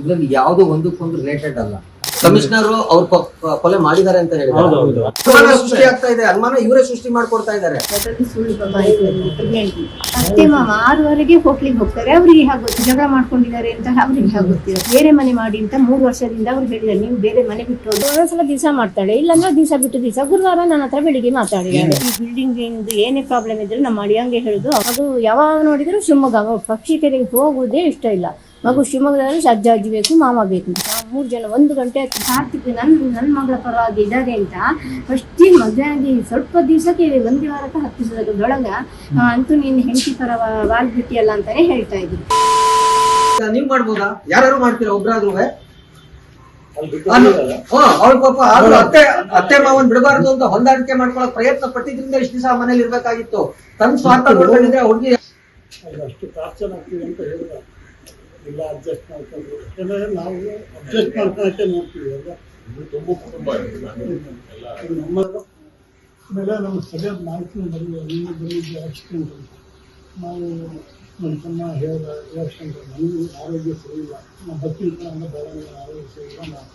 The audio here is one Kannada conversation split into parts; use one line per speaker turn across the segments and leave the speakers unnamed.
ಇದ್ರಲ್ಲಿ ಯಾವ್ದು ಒಂದಕ್ಕೊಂದು ರಿಲೇಟೆಡ್ ಅಲ್ಲ. ಕಮಿಷನರ್ ಅವ್ರು ಕೊಲೆ ಮಾಡಿದ್ದಾರೆ ಅಂತ ಹೇಳಿದ್ದಾರೆ. ಸೃಷ್ಟಿ ಆಗ್ತಾ ಇದೆ. ಅನುಮಾನ ಇವರೇ ಸೃಷ್ಟಿ ಮಾಡ್ಕೊಡ್ತಾ ಇದ್ದಾರೆ
ಅಷ್ಟೇ ಮಾಮ ಆರೂವರೆಗೆ ಹೋಟ್ಲಿಗೆ ಹೋಗ್ತಾರೆ. ಅವ್ರಿಗೆ ಗೊತ್ತು ಜಗಳ ಮಾಡ್ಕೊಂಡಿದ್ದಾರೆ ಅಂತ ಅವರಿಗೆ ಗೊತ್ತಿಲ್ಲ ಬೇರೆ ಮನೆ ಮಾಡಿ ಅಂತ ಮೂರು ವರ್ಷದಿಂದ ಅವ್ರು ಹೇಳಿದ್ದಾರೆ. ನೀವು ಬೇರೆ ಮನೆ ಬಿಟ್ಟು ಒಂದೊಂದ್ಸಲ ದಿವಸ ಮಾಡ್ತಾಳೆ. ಇಲ್ಲಾಂದ್ರೆ ದಿವಸ ಬಿಟ್ಟು ದಿವಸ. ಗುರುವಾರ ನನ್ನ ಹತ್ರ ಬೆಳಿಗ್ಗೆ ಮಾತಾಡಿದ್ದಾರೆ ಈ ಬಿಲ್ಡಿಂಗ್ ಇಂದು ಏನೇ ಪ್ರಾಬ್ಲಮ್ ಇದ್ರೆ ನಮ್ಮ ಅಡಿಯಂಗೆ ಹೇಳುದು. ಅದು ಯಾವಾಗ ನೋಡಿದ್ರು ಶಿವಮೊಗ್ಗ. ಪಕ್ಷಿ ಕೆರೆಗೆ ಹೋಗುವುದೇ ಇಷ್ಟ ಇಲ್ಲ. ಮಗು ಶಿವಮೊಗ್ಗದಲ್ಲಿ ಅಜ್ಜ ಅಜ್ಜಿ ಬೇಕು ಮಾಮ ಬೇಕು. ಮೂರು ಜನ ಒಂದು ಗಂಟೆ ಕಾರ್ತಿಕ್ ನನ್ನ ನನ್ನ ಮಗಳ ಪರವಾಗಿ ಇದ್ದಾರೆ ಅಂತ ಫಸ್ಟ್ ಮದುವೆ ಆಗಿ ಸ್ವಲ್ಪ ದಿವಸಕ್ಕೆ ಒಂದು ವಾರಕ್ಕೆ ಹತ್ತು ದಿವಸದೊಳಗ ಅಂತೂ ನೀನು ಹೆಂಡತಿ ಪರ ವಾಗ್ಬಿಟ್ಟಿಯಲ್ಲ ಅಂತಾನೆ ಹೇಳ್ತಾ ಇದ್ರು
ನೀವು ನೀವ್ ಮಾಡ್ಬೋದಾ? ಯಾರು ಮಾಡ್ತೀರಾ? ಒಬ್ರಾದ್ರೂ ಅವ್ರ ಪಾಪ ಆದ್ರೂ ಅತ್ತೆ ಅತ್ತೆ ಮಾವನ್ ಬಿಡಬಾರ್ದು ಅಂತ ಹೊಂದಾಣಿಕೆ ಮಾಡ್ಕೊಳಕ್ ಪ್ರಯತ್ನ ಪಟ್ಟಿದ್ರಿಂದ ಇಷ್ಟು ದಿವಸ ಮನೇಲಿ ಇರ್ಬೇಕಾಗಿತ್ತು. ತನ್ನ ಸ್ವಾರ್ಥ ನೋಡ್ಕೊಂಡಿದ್ರೆ ಹುಡುಗಿ
ಅಷ್ಟು ಪ್ರಾರ್ಥನೆ ಆಗ್ತೀವಿ ಅಂತ ಹೇಳಿದ ಇಲ್ಲ ಅಡ್ಜಸ್ಟ್ ಮಾಡ್ಕೊಂಡು ಯಾಕಂದರೆ ನಾವು ಅಡ್ಜಸ್ಟ್ ಮಾಡ್ಕೊಳಕ್ಕೆ ನೋಡ್ತೀವಿ ಅಲ್ಲ
ತುಂಬ ಕುಟುಂಬ ಇದೆ ಎಲ್ಲ
ಇದು ನಮ್ಮ ಮೇಲೆ ನಮ್ಗೆ ಸರಿಯಾದ ಮಾಹಿತಿ ಬಂದಿಲ್ಲ ನಿಮ್ಮ ಬಂದಿದ್ದೆ ಆಕ್ಸಿಡೆಂಟ್ ನಾವು ನಮ್ಮ ತಮ್ಮ ಹೇಳಿದ ಆಕ್ಸಿಡೆಂಟ್ ನನಗೂ ಆರೋಗ್ಯ ಸರಿ ಇಲ್ಲ ನಮ್ಮ ಬಕ್ಕಿನ ನಮ್ಮ ಬೆಳವಣಿಗೆ ಆರೋಗ್ಯ ಸರಿ ಇಲ್ಲ ನಾವು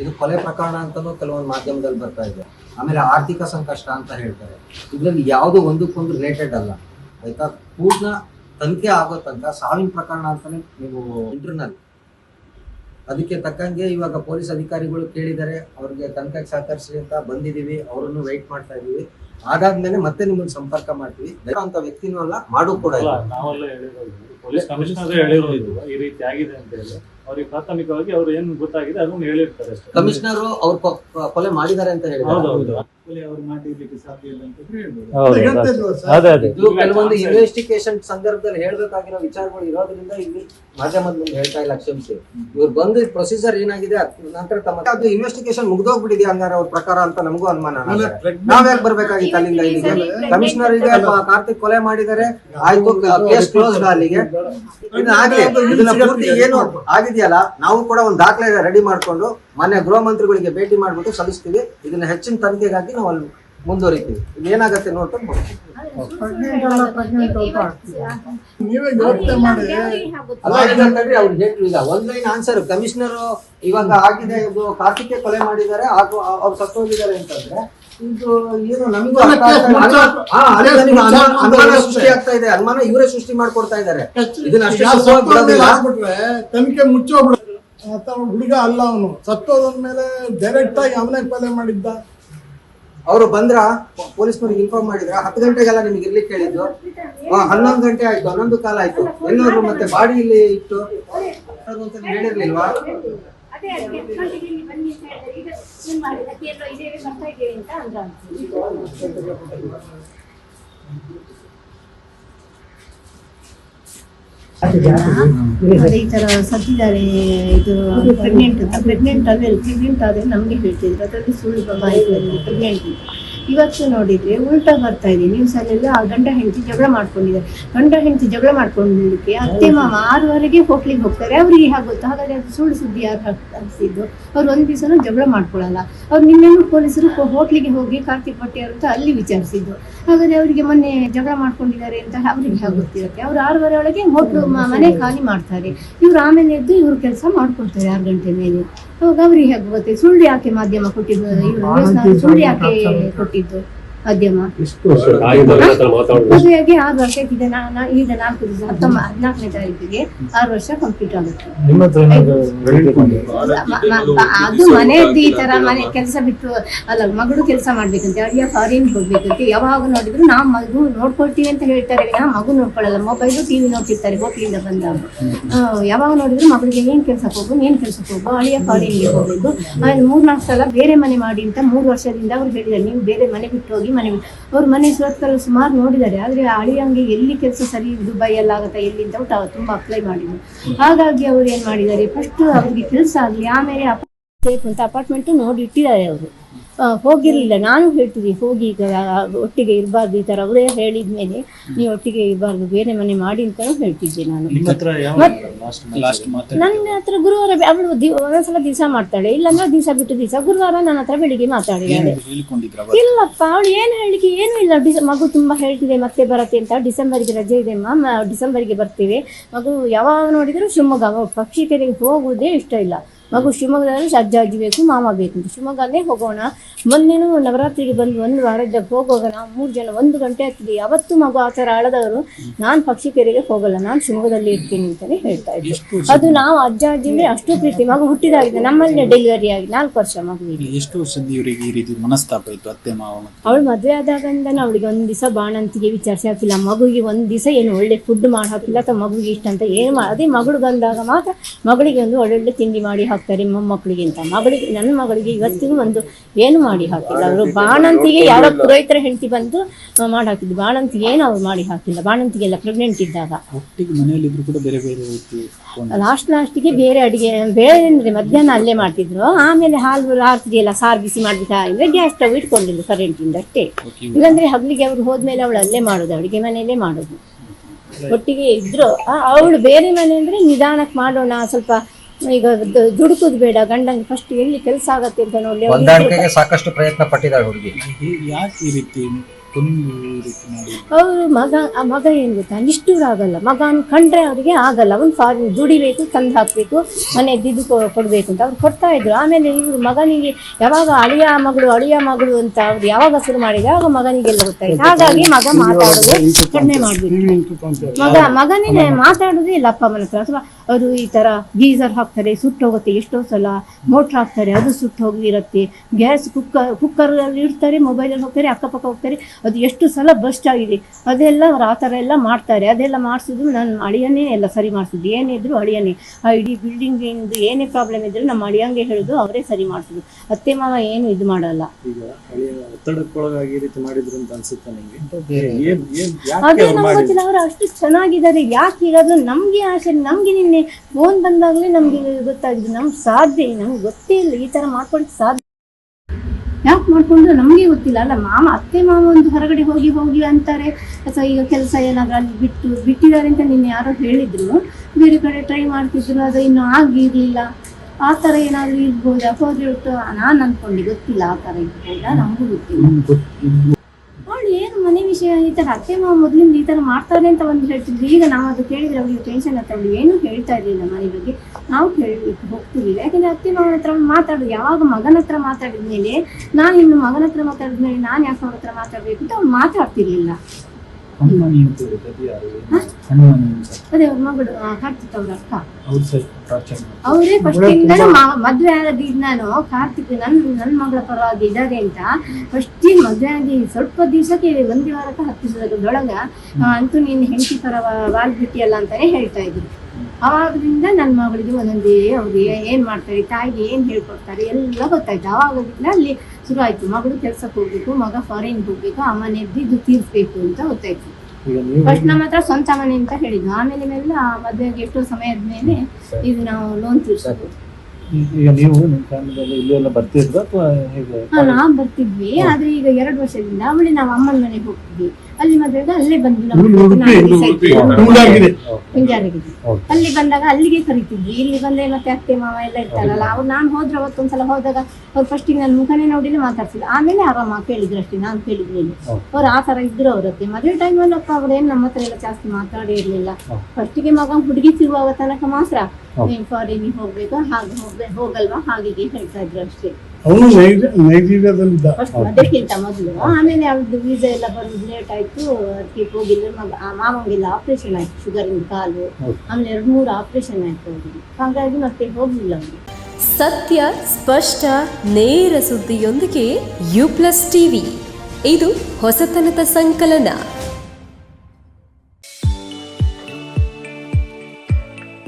ಇದು ಕೊಲೆ ಪ್ರಕರಣ ಅಂತಲೂ ಕೆಲವೊಂದು ಮಾಧ್ಯಮದಲ್ಲಿ ಬರ್ತಾ ಇದೆ. ಆಮೇಲೆ ಆರ್ಥಿಕ ಸಂಕಷ್ಟ ಅಂತ ಹೇಳ್ತಾರೆ. ಇದ್ರಲ್ಲಿ ಯಾವುದು ಒಂದಕ್ಕೊಂದು ರಿಲೇಟೆಡ್ ಅಲ್ಲ. ಆಯ್ತಾ? ಪೂರ್ಣ ತನಿಖೆ ಆಗೋ ತನಕ, ಸಾವಿನ ಪ್ರಕರಣ ಅಂತಾನೆ ನೀವು ಇಂಟರ್ನಲ್ ಅದಕ್ಕೆ ತಕ್ಕಂಗೆ ಇವಾಗ ಪೊಲೀಸ್ ಅಧಿಕಾರಿಗಳು ಕೇಳಿದ್ದಾರೆ, ಅವ್ರಿಗೆ ತನಿಖೆಗೆ ಸಹಕರಿಸಿ ಅಂತ ಬಂದಿದೀವಿ ಅವರನ್ನು ವೆಯ್ಟ್ ಮಾಡ್ತಾ ಇದೀವಿ ಅದಾದ್ಮೇಲೆ ಮತ್ತೆ ನಿಮ್ಮನ್ನು ಸಂಪರ್ಕ ಮಾಡ್ತೀವಿ. ಅಂತ ವ್ಯಕ್ತಿನೂ ಅಲ್ಲ, ಮಾಡು ಕೂಡ ಇಲ್ಲ.
ಈ ರೀತಿ ಆಗಿದೆ ಅಂತ ಹೇಳಿ ಅವ್ರಿಗೆ ಪ್ರಾಥಮಿಕವಾಗಿ ಅವರು ಏನು ಗೊತ್ತಾಗಿದೆ ಅದನ್ನು ಹೇಳಿರ್ತಾರೆ
ಕಮಿಷನರ್ ಅವ್ರು ಕೊಲೆ ಮಾಡಿದ್ದಾರೆ ಅಂತ
ಹೌದು
ಹೇಳಿದ್ದಾರೆ
ಹೌದು
ಅವ್ರು ಮಾಡಿರ್ಲಿಕ್ಕೆ ಸಾಧ್ಯ ಇಲ್ಲ ಅಂತ ಹೇಳ್ಬೋದು.
ಹೌದು
ಸರ್?
ಅದೇ ಅದೇ.
ಇದು ಕೆಲವೊಂದು ಇನ್ವೆಸ್ಟಿಗೇಷನ್ ಸಂದರ್ಭದಲ್ಲಿ ಹೇಳ್ಬೇಕಾಗಿರೋ ವಿಚಾರಗಳು ಇರೋದ್ರಿಂದ ಇಲ್ಲಿ ಮಾಧ್ಯಮದ ಮುಂದೆ ಹೇಳ್ತಾ ಇಲ್ಲ ಕ್ಷಮಿಸಿ ಇವ್ರು ಬಂದು ಪ್ರೊಸೀಜರ್ ಏನಾಗಿದೆ ಅದ್ ನಂತರ ತಮ್ಮ ಅದು ಇನ್ವೆಸ್ಟಿಗೇಷನ್ ಮುಗ್ದೋಗ್ಬಿಟ್ಟಿದೆ ಅಂದ್ರೆ ಅವ್ರ ಪ್ರಕಾರ ಅಂತ ನಮಗೂ ಅನುಮಾನ
ನಾವ್ಯಾಕೆ
ನಾವ್
pregnant
ಯಾಕೆ ಬರ್ಬೇಕಾಗಿತ್ತು ಅಲ್ಲಿಂದ ಇಲ್ಲಿಗೆ? ಕಮಿಷನರ್ಗೆ ಪ- ಕಾರ್ತಿಕ್ ಕೊಲೆ ಮಾಡಿದರೆ ಆಯ್ತು ಕೇಸ್ ಕ್ಲೋಸ್ಡ್ ಅಲ್ಲಿಗೆ. ಏನು ಆಗ್ಲಿ ಆಗಿದೆಯಲ್ಲ ನಾವು ಕೂಡ ಒಂದು ದಾಖಲೆ ರೆಡಿ ಮಾಡ್ಕೊಂಡು ಮಾನ್ಯ ಗೃಹ ಮಂತ್ರಿಗಳಿಗೆ ಭೇಟಿ ಮಾಡ್ಬಿಟ್ಟು ಸಲ್ಲಿಸ್ತೀವಿ. ಇದನ್ನ ಹೆಚ್ಚಿನ ತನಿಖೆಗಾಗಿ ನಾವು ಅಲ್ಲಿ ಮುಂದುವರಿತೀವಿ. ಇದು ಏನಾಗತ್ತೆ ನೋಡ್ಕೊಂಡು ಈಗ ಒಂದ್ ಲೈನ್ ಆನ್ಸರ್ ಕಮಿಷನರ್ ಇವಾಗ ಆಗಿದೆ ಕಾರ್ತಿಕೆ ಕೊಲೆ ಮಾಡಿದ್ದಾರೆ ಹಾಗೂ ಅವ್ರು ಸತ್ತೋಗಿದ್ದಾರೆ ಅಂತಂದ್ರೆ ಅನುಮಾನ- ಸೃಷ್ಟಿ ಆಗ್ತಾ ಇದೆ. ಅನುಮಾನ ಇವರೇ ಸೃಷ್ಟಿ ಮಾಡ್ಕೊಡ್ತಾ ಇದ್ದಾರೆ.
ತನಿಖೆ ಮುಚ್ಚೋಗ್ಬಿಡುತ್ತೆ ಹುಡುಗ ಅಲ್ಲ ಅವನು. ಸತ್ತೋದ್ಮೇಲೆ ಡೈರೆಕ್ಟ್ ಆಗಿ ಅವನೇ ಕೊಲೆ ಮಾಡಿದ್ದ.
ಅವರು ಬಂದ್ರ ಪೊಲೀಸ್ನವ್ರಿಗೆ ಇನ್ಫಾರ್ಮ್ ಮಾಡಿದ್ರ. ಹತ್ತು ಗಂಟೆಗೆಲ್ಲ ನಿಮ್ಗೆ ಇರ್ಲಿಕ್ಕೆ ಹೇಳಿದ್ದು. ಹಾ, ಹನ್ನೊಂದು ಗಂಟೆ ಆಯ್ತು. ಹನ್ನೊಂದು ಕಾಲ ಆಯ್ತು. ಎಲ್ಲರೂ ಮತ್ತೆ ಬಾಡಿ ಇಲ್ಲಿ ಇಟ್ಟು ಹೇಳಿರ್ಲಿಲ್ವಾ?
ಅದೇ ಅದಕ್ಕೆ ಗಂಟೆಗೆ ಇಲ್ಲಿ ಬನ್ನಿ ಅಂತ ಹೇಳಿದ್ರೆ ಈಗ ಏನ್ ಮಾಡಿದ ಕೇರಳ ಇದೇ ಬರ್ತಾ ಇದ್ದೇವೆ ಅಂತ ಅಂದ್ರ ಈ ತರ ಸತ್ತಿದ್ದಾರೆ ಇದು ಪ್ರೆಗ್ನೆಂಟ್ ಪ್ರೆಗ್ನೆಂಟ್ ಆದ್ರೆ ಪ್ರೆಗ್ನೆಂಟ್ ಆದ್ರೆ ನಮ್ಗೆ ಹೇಳ್ತಿದ್ರು. ಅದರಲ್ಲಿ ಸುಳ್ಳು ಬಾಬಾ ಪ್ರೆಗ್ನೆಂಟ್ ಇವತ್ತು ನೋಡಿದ್ರೆ ಉಲ್ಟಾ ಬರ್ತಾ ಇದೆ. ನ್ಯೂಸ್ ಅಲ್ಲೆಲ್ಲ ಗಂಡ ಹೆಂಡತಿ ಜಗಳ ಮಾಡ್ಕೊಂಡಿದ್ದಾರೆ. ಗಂಡ ಹೆಂಡತಿ ಜಗಳ ಮಾಡ್ಕೊಂಡಿದ್ದಕ್ಕೆ ಅತ್ತೆ ಮಾಮ ಆರೂವರೆಗೆ ಹೋಟ್ಲಿಗೆ ಹೋಗ್ತಾರೆ. ಅವರಿಗೆ ಗೊತ್ತು ಹಾಗಾದ್ರೆ ಅದು ಸುಳ್ಳು ಸುದ್ದಿ ಯಾರು ಹಾಕ್ತಿದ್ದು ಅವ್ರು ಒಂದ್ ದಿವಸನೂ ಜಗಳ ಮಾಡ್ಕೊಳ್ಳಲ್ಲ. ಅವ್ರು ನಿನ್ನೆನೂ ಪೊಲೀಸರು ಹೋಟ್ಲಿಗೆ ಹೋಗಿ ಕಾರ್ತಿಕ್ ಪಟ್ಟಿ ಅಂತ ಅಲ್ಲಿ ವಿಚಾರಿಸಿದ್ದು. ಹಾಗಾದ್ರೆ ಅವರಿಗೆ ಮೊನ್ನೆ ಜಗಳ ಮಾಡ್ಕೊಂಡಿದ್ದಾರೆ ಅಂತ ಅವರಿಗೆ ಗೊತ್ತಿರುತ್ತೆ ಅವ್ರು ಆರೂವರೆ ಒಳಗೆ ಹೋಟ್ಲು ಮನೆ ಖಾಲಿ ಮಾಡ್ತಾರೆ. ಇವ್ರು ಆಮೇಲೆ ಎದ್ದು ಇವ್ರು ಕೆಲಸ ಮಾಡ್ಕೊಳ್ತಾರೆ ಆರು ಗಂಟೆ ಮೇಲೆ. ಹೇಗೆ ಗೊತ್ತೆ ಸುಳ್ಳು ಯಾಕೆ ಮಾಧ್ಯಮ ಕೊಟ್ಟಿದ್ದು? ಇವರು ಸುಳ್ಳು ಯಾಕೆ ಕೊಟ್ಟಿದ್ದು? ಮಾಧ್ಯಮ ಮದುವೆಯಾಗಿ ಆರು ವರ್ಷ ಈಗ ನಾ- ನಾ- ಈಗ ನಾಲ್ಕು ದಿವಸ ಹತ್ತೊಂಬ ಹದಿನಾಲ್ಕನೇ ತಾರೀಕಿಗೆ ಆರು ವರ್ಷ ಕಂಪ್ಲೀಟ್ ಆಗುತ್ತೆ. ಅದು ಮನೆಯದ್ದು ಈ ತರ ಮನೆ ಕೆಲಸ ಬಿಟ್ಟು ಅಲ್ಲ ಮಗಳು ಕೆಲಸ ಮಾಡ್ಬೇಕಂತೆ ಅಳಿಯ ಫಾರಿನ್ ಹೋಗ್ಬೇಕಂತೆ ಯಾವಾಗ ನೋಡಿದ್ರು ನಾವು ಮಗು ನೋಡ್ಕೊಳ್ತೀವಿ ಅಂತ ಹೇಳ್ತಾರೆ ನಾ ಮಗು ನೋಡ್ಕೊಳ್ಳಲ್ಲ ಮೊಬೈಲು ಟಿವಿ ನೋಡ್ತಿರ್ತಾರೆ ಹೋಟ್ಲಿಂದ ಬಂದಾಗ. ಯಾವಾಗ ನೋಡಿದ್ರು ಮಗಳಿಗೆ ಏನ್ ಕೆಲ್ಸಕ್ಕೆ ಹೋಗು ಏನ್ ಕೆಲ್ಸಕ್ಕೆ ಹೋಗು ಅಳಿಯ ಫಾರಿನ್ಗೆ ಹೋಗ್ಬೇಕು. ಆಮೇಲೆ ಮೂರ್ನಾಲ್ಕು ಸಲ ಬೇರೆ ಮನೆ ಮಾಡಿ ಅಂತ ಮೂರು ವರ್ಷದಿಂದ ಅವ್ರು ಹೇಳಿದ್ದಾರೆ ನೀವು ಬೇರೆ ಮನೆ ಬಿಟ್ಟು ಹೋಗಿ ಮನೆ ಅವ್ರ ಮನೆ ಸುತ್ತಲೂ ಸುಮಾರು ನೋಡಿದ್ದಾರೆ. ಆದ್ರೆ ಅಳಿಯಂಗೆ ಎಲ್ಲಿ ಕೆಲಸ ಸರಿ ದುಬೈಯಲ್ಲಿ ಆಗತ್ತಾ ಎಲ್ಲಿ ಅಂತ ತುಂಬಾ ಅಪ್ಲೈ ಮಾಡಿದ್ರು. ಹಾಗಾಗಿ ಅವ್ರು ಏನ್ ಮಾಡಿದ್ದಾರೆ ಫಸ್ಟ್ ಅವ್ರಿಗೆ ಕೆಲಸ ಆಗ್ಲಿ, ಆಮೇಲೆ ಸೇಫ್ ಅಂತ ಅಪಾರ್ಟ್ಮೆಂಟು ನೋಡಿ ಇಟ್ಟಿದ್ದಾರೆ ಅವರು. ಹೋಗಿರಲಿಲ್ಲ. ನಾನು ಹೇಳ್ತೀವಿ ಹೋಗಿ ಈಗ ಒಟ್ಟಿಗೆ ಇರಬಾರ್ದು ಈ ಥರ ಅವರೇ ಹೇಳಿದ ಮೇಲೆ ನೀವು ಒಟ್ಟಿಗೆ ಇರಬಾರ್ದು ಬೇರೆ ಮನೆ ಮಾಡಿ ಅಂತ ಹೇಳ್ತಿದ್ದೆ ನಾನು.
ನಿಮ್ಮ ಯಾವ ಲಾಸ್ಟ್
ಲಾಸ್ಟ್ ಮಾತು
ನನ್ನ ಹತ್ರ ಗುರುವಾರ ಅವಳು ಒಂದೊಂದ್ಸಲ ದಿವಸ ಮಾಡ್ತಾಳೆ ಇಲ್ಲಾಂದ್ರೆ ದಿವಸ ಬಿಟ್ಟು ದಿವಸ. ಗುರುವಾರ ನನ್ನ ಹತ್ರ ಬೆಳಿಗ್ಗೆ ಮಾತಾಡಿದ್ದಾಳೆ ಇಲ್ಲಪ್ಪ ಅವಳು ಏನು ಹೇಳಿಕೆ ಏನೂ ಇಲ್ಲ. ಡಿಸ ಮಗು ತುಂಬ ಹೇಳ್ತಿದೆ ಮತ್ತೆ ಬರತ್ತೆ ಅಂತ. ಡಿಸೆಂಬರ್ಗೆ ರಜೆ ಇದೆ ಅಮ್ಮ ಡಿಸೆಂಬರ್ಗೆ ಬರ್ತೀವಿ. ಮಗು ಯಾವಾಗ ನೋಡಿದ್ರು ಶಿವಮೊಗ್ಗ. ಪಕ್ಷಿ ಕೆರೆಗೆ ಹೋಗುವುದೇ ಇಷ್ಟ ಇಲ್ಲ. ಮಗು ಶಿವಮೊಗ್ಗದಲ್ಲಿ ಅಜ್ಜ ಅಜ್ಜಿ ಬೇಕು ಮಾಮ ಬೇಕು ಅಂತ. ಶಿವಮೊಗ್ಗಲ್ಲೇ ಹೋಗೋಣ. ಮೊನ್ನೆನೂ ನವರಾತ್ರಿಗೆ ಬಂದು ಒಂದು ವಾರದ ಹೋಗುವಾಗ ನಾವು ಮೂರು ಜನ ಒಂದು ಗಂಟೆ ಆಗ್ತಿದೆ. ಯಾವತ್ತು ಮಗು ಆ ಥರ ಅಳದವರು ನಾನು ಪಕ್ಷಿ ಕೆರೆಗೆ ಹೋಗಲ್ಲ. ನಾನು ಶಿವಮೊಗ್ಗದಲ್ಲಿ ಇರ್ತೀನಿ ಅಂತಲೇ ಹೇಳ್ತಾ ಇದ್ದೆ. ಅದು ನಾವು ಅಜ್ಜ ಅಜ್ಜಿ ಅಂದ್ರೆ ಅಷ್ಟು ಪ್ರೀತಿ. ಮಗು ಹುಟ್ಟಿದಾಗಿದೆ ನಮ್ಮಲ್ಲಿ ಡೆಲಿವರಿ ಆಗಿ ನಾಲ್ಕು ವರ್ಷ ಮಗುವಿಗೆ
ಎಷ್ಟು ವರ್ಷದ ಇವರಿಗೆ ಈ ರೀತಿ ಮನಸ್ತಾಪ ಇತ್ತು ಅತ್ತೆ ಮಾವ
ಅವಳು ಮದುವೆ ಆದಾಗಂದ ಅವಳಿಗೆ ಒಂದು ದಿವಸ ಬಾಣಂತಿಗೆ ವಿಚಾರಿಸಿ ಹಾಕಿಲ್ಲ. ಮಗುವಿಗೆ ಒಂದು ದಿವಸ ಏನು ಒಳ್ಳೆ ಫುಡ್ ಮಾಡಿ ಹಾಕಿಲ್ಲ ಅಥವಾ ಮಗುವಿಗೆ ಇಷ್ಟ ಅಂತ ಏನು ಮಾ ಅದೇ ಮಗಳು ಬಂದಾಗ ಮಾತ್ರ ಮಗಳಿಗೆ ಒಂದು ಒಳ್ಳೊಳ್ಳೆ ತಿಂಡಿ ಮಾಡಿ ಹಾಕ್ತಾರೆ ಮೊಮ್ಮಕ್ಕಳಿಗಿಂತ ಮಗಳಿಗೆ ನನ್ನ ಮಗಳಿಗೆ ಇವತ್ತಿಗೂ ಒಂದು ಏನು ಮಾಡಿ ಹಾಕಿಲ್ಲ. ಅವರು ಬಾಣಂತಿಗೆ ಯಾರೋ ಪುರೋಹಿತರ ಹೆಂಡತಿ ಬಂದು ಮಾಡಿ ಹಾಕಿದ್ದು ಬಾಣಂತಿಗೆ ಏನು ಅವ್ರು ಮಾಡಿ ಹಾಕಿಲ್ಲ. ಬಾಣಂತಿಗೆಲ್ಲ ಪ್ರೆಗ್ನೆಂಟ್ ಇದ್ದಾಗ. ಲಾಸ್ಟ್ ಲಾಸ್ಟಿಗೆ ಬೇರೆ ಅಡಿಗೆ ಬೇರೆ ಅಂದರೆ ಮಧ್ಯಾಹ್ನ ಅಲ್ಲೇ ಮಾಡ್ತಿದ್ರು. ಆಮೇಲೆ ಹಾಲು ರಾತ್ರಿ ಎಲ್ಲ ಸಾರು ಬಿಸಿ ಮಾಡಬೇಕಾದ್ರೆ ಗ್ಯಾಸ್ ಸ್ಟವ್ ಇಟ್ಕೊಂಡಿಲ್ಲ ಕರೆಂಟಿಂದ ಅಷ್ಟೇ. ಇಲ್ಲಾಂದ್ರೆ ಹಗ್ಲಿಗೆ ಅವ್ರು ಹೋದ್ಮೇಲೆ ಅವಳು ಅಲ್ಲೇ ಮಾಡೋದು ಅಡುಗೆ ಮನೆಯಲ್ಲೇ ಮಾಡೋದು. ಒಟ್ಟಿಗೆ ಇದ್ರು. ಅವಳು ಬೇರೆ ಮನೆ ಅಂದ್ರೆ ನಿಧಾನಕ್ಕೆ ಮಾಡೋಣ ಸ್ವಲ್ಪ ಈಗ ದುಡುಕುದು ಬೇಡ ಗಂಡಂಗೆ ಫಸ್ಟ್ ಎಲ್ಲಿ ಕೆಲಸ ಆಗತ್ತೆ ಅಂತ ನೋಡಿ
ಹೊಂದಾಣಿಕೆಗೆ ಸಾಕಷ್ಟು ಪ್ರಯತ್ನ ಪಟ್ಟಿದ್ದಾಳೆ ಹುಡುಗಿ.
ಯಾಕೆ ಈ ರೀತಿ ಕೊಂದು ರೀತಿ ಮಾಡಿ?
ಅವರು ಮಗ ಆ ಮಗ ಏನು ಗೊತ್ತಾ? ನಿಷ್ಠೂರ ಆಗಲ್ಲ. ಮಗನ ಕಂಡ್ರೆ ಅವರಿಗೆ ಆಗಲ್ಲ. ಅವ್ನು ಫಾರಿನ್ ದುಡಿಬೇಕು ತಂದು ಹಾಕಬೇಕು ಮನೆ ದಿದ್ದು ಕೊ- ಕೊಡ್ಬೇಕು ಅಂತ ಅವ್ರು ಕೊಡ್ತಾ ಇದ್ರು. ಆಮೇಲೆ ಇವರು ಮಗನಿಗೆ ಯಾವಾಗ ಅಳಿಯ ಮಗಳು ಅಳಿಯ ಮಗಳು ಅಂತ ಅವ್ರು ಯಾವಾಗ ಶುರು ಮಾಡಿದ್ರೆ? ಆವಾಗ ಮಗನಿಗೆಲ್ಲ ಗೊತ್ತಾಯ್ತು? ಹಾಗಾಗಿ ಮಗ ಮಾತಾಡೋದು ಕಡಿಮೆ ಮಾಡಬೇಕು ಮಗ ಮಗನಿಗೆ ಮಾತಾಡೋದೇ ಇಲ್ಲ ಅಪ್ಪ ಅಮ್ಮನ ಹತ್ರ. ಅಥವಾ ಅವರು ಈ ತರ ಗೀಸರ್ ಹಾಕ್ತಾರೆ ಸುಟ್ಟು ಹೋಗುತ್ತೆ. ಎಷ್ಟೋ ಸಲ ಮೋಟ್ರ್ ಹಾಕ್ತಾರೆ ಅದು ಸುಟ್ಟು ಹೋಗಿರುತ್ತೆ. ಗ್ಯಾಸ್ ಕುಕ್ಕರ್ ಕುಕ್ಕರಲ್ಲಿ ಇಡ್ತಾರೆ ಮೊಬೈಲಲ್ಲಿ ಹೋಗ್ತಾರೆ ಅಕ್ಕಪಕ್ಕ ಹೋಗ್ತಾರೆ. ಅದು ಎಷ್ಟು ಸಲ ಬಸ್ಟ್ ಆಗಿದೆ. ಅದೆಲ್ಲ ಅವ್ರು ಆ ಥರ ಎಲ್ಲ ಮಾಡ್ತಾರೆ. ಅದೆಲ್ಲ ಮಾಡಿಸಿದ್ರು ನಾನು ಅಳಿಯನೇ ಎಲ್ಲ ಸರಿ ಮಾಡಿಸಿದ್ದು. ಏನಿದ್ರು ಅಳಿಯನೇ ಆ ಇಡೀ ಬಿಲ್ಡಿಂಗಿಂದು ಏನೇ ಪ್ರಾಬ್ಲಮ್ ಇದ್ರು ನಮ್ಮ ಅಳಿಯಂಗೆ ಹೇಳಿದ್ರು ಅವರೇ ಸರಿ ಮಾಡಿಸಿದ್ರು. ಅತ್ತೆ ಮಾವ ಏನು ಇದು ಮಾಡಲ್ಲ.
ಈಗ ಹಳೆಯ ಒತ್ತಡಕ್ಕೊಳಗಾಗಿ ರೀತಿ ಮಾಡಿದ್ರು ಅಂತ ಅನ್ಸುತ್ತೆ ನಿಮ್ಗೆ? ಏನ್ ಏನ್ ಯಾಕೆ
ಅದೇ
ಅವ್ರು
ನಮ್ಗೆ ಗೊತ್ತಿಲ್ಲ ಅವರು ಅಷ್ಟು ಚೆನ್ನಾಗಿದ್ದಾರೆ. ಯಾಕೆ ಈಗಾದ್ರೂ ನಮ್ಗೆ ಆಸೆ ನಮ್ಗೆ ನಿನ್ನೆ ಫೋನ್ ಬಂದಾಗಲೇ ನಮ್ಗೆ ಗೊತ್ತಾಗಿದ್ದು ನಮ್ಗೆ ಸಾಧ್ಯ ನಮ್ಗೆ ಗೊತ್ತೇ ಇಲ್ಲ, ಈ ತರ ಮಾಡ್ಕೊಳಕ್ ಸಾಧ್ಯ ಯಾಕೆ ಮಾಡ್ಕೊಂಡು? ನಮಗೆ ಗೊತ್ತಿಲ್ಲ. ಅಲ್ಲ, ಮಾಮ, ಅತ್ತೆ ಮಾಮ ಒಂದು ಹೊರಗಡೆ ಹೋಗಿ ಹೋಗಿ ಅಂತಾರೆ. ಅಥವಾ ಈಗ ಕೆಲಸ ಏನಾದ್ರು ಅಲ್ಲಿ ಬಿಟ್ಟು ಬಿಟ್ಟಿದ್ದಾರೆ ಅಂತ ನಿನ್ನೆ ಯಾರೋ ಹೇಳಿದ್ರು. ಬೇರೆ ಕಡೆ ಟ್ರೈ ಮಾಡ್ತಿದ್ರು, ಅದು ಇನ್ನು ಆಗಿರ್ಲಿಲ್ಲ. ಆ ಥರ ಏನಾದರೂ ಇರ್ಬೋದು? ಅಪೋಸಿಟ್ ನಾನ್ ಅಂದ್ಕೊಂಡು ಗೊತ್ತಿಲ್ಲ ಆ ಥರ ಇರ್ಬೋದಾ? ನಮಗೂ ಗೊತ್ತಿಲ್ಲ. ಏನು ಮನೆ ವಿಷಯ? ಈ ಥರ ಅತ್ತೆ ಮಾವ ಮೊದಲಿಂದ ಈ ಥರ ಮಾಡ್ತಾರೆ ಅಂತ ಒಂದು ಹೇಳ್ತಿದ್ರು ಈಗ ನಾವು ಅದು ಕೇಳಿದ್ರೆ ಅವ್ರಿಗೆ ಟೆನ್ಷನ್ ಅಂತ ಅವಳು ಏನು ಹೇಳ್ತಾ ಇರಲಿಲ್ಲ ಮನೆ ಬಗ್ಗೆ. ನಾವು ಕೇಳಲಿಕ್ಕೆ ಹೋಗ್ತೀವಿ. ಯಾಕಂದ್ರೆ ಅತ್ತೆ ಮಾವನ ಹತ್ರ ಮಾತಾಡೋದು, ಯಾವಾಗ ಮಗನ ಹತ್ರ ಮಾತಾಡಿದ್ಮೇಲೆ ನಾನು ಇನ್ನು ಮಗನ ಹತ್ರ ಮಾತಾಡಿದ್ಮೇಲೆ ನಾನು ಯಾಕೆ ಅವ್ರ ಹತ್ರ ಮಾತಾಡಬೇಕು ಅಂತ ಅವ್ರು ಮಾತಾಡ್ತಿರ್ಲಿಲ್ಲ.
ಅದು
ಕಾರ್ತಿಕ್ ಅವ್ರ ಅಕ್ಕ.
ಸರಿ
ಅವರೇ ಫಸ್ಟ್ ಮದುವೆ ಆಗಿದ್ದು ನಾನು ಕಾರ್ತಿಕ್, ನನ್ ನನ್ ಮಗಳ ಪರವಾಗಿ ಇದ್ದಾರೆ ಅಂತ ಫಸ್ಟ್ ಮದ್ವೆ ಆಗಿ ಸ್ವಲ್ಪ ದಿವಸಕ್ಕೆ ಒಂದು ವಾರಕ್ಕೆ ಹತ್ತು ಅಂತೂ ನೀನ್ ಹೆಂಡತಿ ಪರವಾಗಿ ಬಿಟ್ಟಿಯಲ್ಲ ಅಂತಾನೆ ಹೇಳ್ತಾ ಇದ್ರು. ಅವಾಗದಿಂದ ನನ್ನ ಮಗಳಿಗೆ ಒಂದೊಂದೇ ಅವ್ರಿಗೆ ಏನು ಮಾಡ್ತಾರೆ ತಾಯಿಗೆ ಏನು ಹೇಳ್ಕೊಡ್ತಾರೆ ಎಲ್ಲ ಗೊತ್ತಾಯ್ತು. ಅವಾಗದಿಂದ ಅಲ್ಲಿ ಶುರು ಆಯ್ತು ಮಗಳು ಕೆಲ್ಸಕ್ಕೆ ಹೋಗ್ಬೇಕು ಮಗ ಫಾರಿನ್ ಹೋಗ್ಬೇಕು ಆ ಮನೆಯದ್ದು ತೀರಿಸ್ಬೇಕು ಅಂತ ಗೊತ್ತಾಯ್ತು. ಫಸ್ಟ್ ನಮ್ಮ ಹತ್ರ ಸ್ವಂತ ಮನೆ ಅಂತ ಹೇಳಿದ್ವಿ ಆಮೇಲೆ ಮೇಲೆ ಆ ಮದುವೆಗೆ ಎಷ್ಟೋ ಸಮಯ ಆದ್ಮೇಲೆ ಇದು ನಾವು ಲೋನ್ ತೀರ್ಸೋದು
ಈಗ ನೀವು ನಿಮ್ಮ ಫ್ಯಾಮಿಲಿಯಲ್ಲಿ ಇಲ್ಲಿ ಎಲ್ಲ ಬರ್ತಿದ್ರ ಅಥವಾ ಹೇಗೆ?
ಹಾ ನಾವು ಬರ್ತಿದ್ವಿ. ಆದ್ರೆ ಈಗ ಎರಡು ವರ್ಷದಿಂದ ಅವಳಿ ನಾವು ಅಮ್ಮನ ಮನೆಗೆ ಹೋಗ್ತಿದ್ವಿ. ಅಲ್ಲಿ ಮದುವೆಗೆ ಅಲ್ಲೇ ಬಂದು ನಮ್ಮ
ಇದು ಉಡುಪಿ,
ನಾಲ್ಕು
ಇದು
ದಿವಸ
ಉಡುಪಿ.
ಇದ್ವಿ.
ಮುಂದಾಗಿದೆ
ಹಿಂಜಾರಿಗೆ
ಹೌದು.
ಅಲ್ಲಿ ಬಂದಾಗ ಅಲ್ಲಿಗೆ ಕರಿತಿದ್ವಿ. ಇಲ್ಲಿ ಬಂದ್ರೆ ಮತ್ತೆ ಅತ್ತೆ ಮಾವ ಎಲ್ಲ ಇರ್ತಾರಲ್ಲ ಅವ್ರು ನಾನು ಹೋದ್ರೆ ಅವತ್ತೊಂದ್ಸಲ ಹೋದಾಗ ಅವ್ರು ಫಸ್ಟಿಗೆ ನನ್ನ ಮುಖನೇ ನೋಡಿನೇ ಮಾತಾಡ್ಸಿದ್ರು. ಆಮೇಲೆ ಆರಾಮ ಕೇಳಿದ್ರು ಅಷ್ಟೇ ನಾನು ಕೇಳಿದ್ಮೇಲೆ. ಅವ್ರು ಆ ತರ ಇದ್ರು ಅವ್ರತ್ತೆ ಮದುವೆ ಟೈಮಲ್ಲಿ ಅಪ್ಪ ಅವ್ರೇನು ನಮ್ಮ ಹತ್ರ ಎಲ್ಲ ಜಾಸ್ತಿ ಮಾತಾಡೇ ಇರ್ಲಿಲ್ಲ.
ಫಸ್ಟ್
ಫಸ್ಟಿಗೆ ಮಗ ಹುಡುಗಿ ಸಿಗುವಾಗ ತನಕ ಮಾತ್ರ
ನೀನ್
ನೀನು ಫಾರಿನಿಗೆ ಹೋಗ್ಬೇಕು ಹಾಗೆ ಹೋಗ್ಬೇಕು ಹೋಗಲ್ವಾ? ಹಾಗೆ ಹೇಳ್ತಾ ಇದ್ರು ಅಷ್ಟೇ.
ಅವನು ನೈಜ ನೈಜೀರಿಯಾದಲ್ಲಿದ್ದ.
ಫಸ್ಟ್ ಅದಕ್ಕಿಂತ ಮೊದಲು. ಆಮೇಲೆ ಅವ್ರದ್ದು ವೀಸಾ ಎಲ್ಲ ಬಂದು ಲೇಟ್ ಆಯ್ತು ಅದಕ್ಕೆ ಹೋಗಿಲ್ಲ ಮಗ ಮಾಮಂಗೆಲ್ಲ ಆಪರೇಷನ್ ಆಯ್ತು ಶುಗರ್ ಕಾಲು. ಆಮೇಲೆ ಎರಡು ಮೂರು ಆಪರೇಷನ್ ಆಯ್ತು ಅವ್ರಿಗೆ ಹಾಗಾಗಿ ಮತ್ತೆ ಹೋಗ್ಲಿಲ್ಲ ಅವ್ರಿಗೆ
ಸತ್ಯ ಸ್ಪಷ್ಟ ನೇರ ಸುದ್ದಿಯೊಂದಿಗೆ ಯು ಪ್ಲಸ್ ಟಿವಿ ಇದು ಹೊಸತನದ ಸಂಕಲನ.